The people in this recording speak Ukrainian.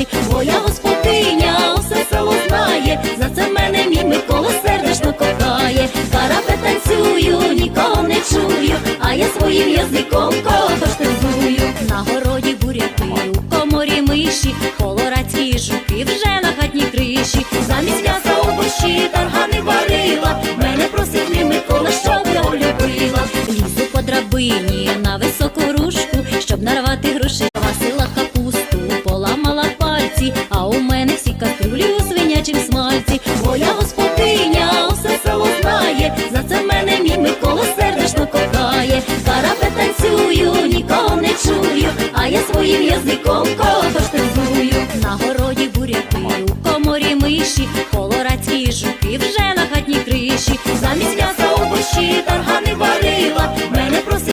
серці, моя господиня, усе село знає, за це мене мій Микола сердечно кохає, карапе танцюю, нікого не чую, а я своїм язиком колотожтизую. На городі буряки, у коморі миші, колорадські жуки вже на хатній криші. Замість м'яса овощі таргани варила, мене просить, мій Микола, щоб я улюбила. Лізу по драбині на високу рушку, щоб нарвати праздником колотож танцюю на городі буряки, у коморі миші, колорадські жуки вже на хатній криші, замість м'яса овощі, таргани варила.